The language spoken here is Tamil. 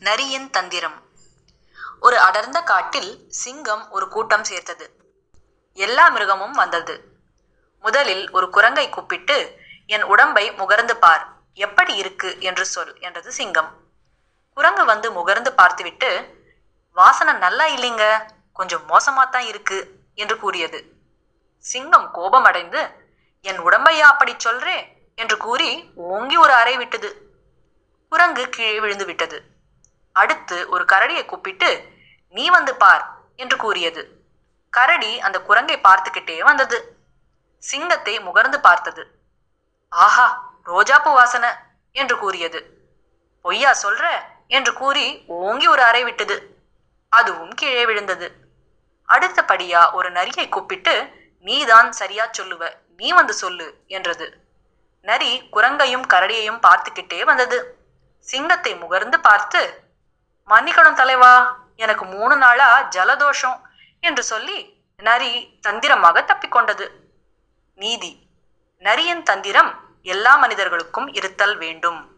நரியின் தந்திரம். ஒரு அடர்ந்த காட்டில் சிங்கம் ஒரு கூட்டம் சேர்த்தது. எல்லா மிருகமும் வந்தது. முதலில் ஒரு குரங்கை கூப்பிட்டு என் உடம்பை முகர்ந்து பார். எப்படி இருக்கு? என்று சொல் என்றது சிங்கம். குரங்கு வந்து முகர்ந்து பார்த்துவிட்டு வாசனை நல்லா இல்லைங்க. கொஞ்சம் மோசமாத்தான் இருக்கு என்று கூறியது. சிங்கம் கோபமடைந்து என் உடம்பையா அப்படி சொல்றே? என்று கூறி ஓங்கி ஒரு அறை விட்டது. குரங்கு கீழே விழுந்து விட்டது. அடுத்து ஒரு கரடியை கூப்பிட்டு நீ வந்து பார் என்று கூறியது. கரடி அந்த குரங்கை பார்த்துக்கிட்டே வந்தது. சிங்கத்தை முகர்ந்து பார்த்தது. ஆஹா ரோஜாப்பூ வாசனை என்று கூறியது. பொய்யா சொல்ற? என்று கூறி ஓங்கி ஒரு அறை விட்டது. அதுவும் கீழே விழுந்தது. அடுத்தபடியா ஒரு நரியை கூப்பிட்டு நீதான் சரியா சொல்லுவ நீ வந்து சொல்லு என்றது. நரி குரங்கையும் கரடியையும் பார்த்துக்கிட்டே வந்தது. சிங்கத்தை முகர்ந்து பார்த்து மன்னிக்கணும் தலைவா. எனக்கு மூணு நாளா ஜலதோஷம் என்று சொல்லி நரி தந்திரமாக தப்பிக்கொண்டது நீதி. நரியின் தந்திரம் எல்லா மனிதர்களுக்கும் இருத்தல் வேண்டும்.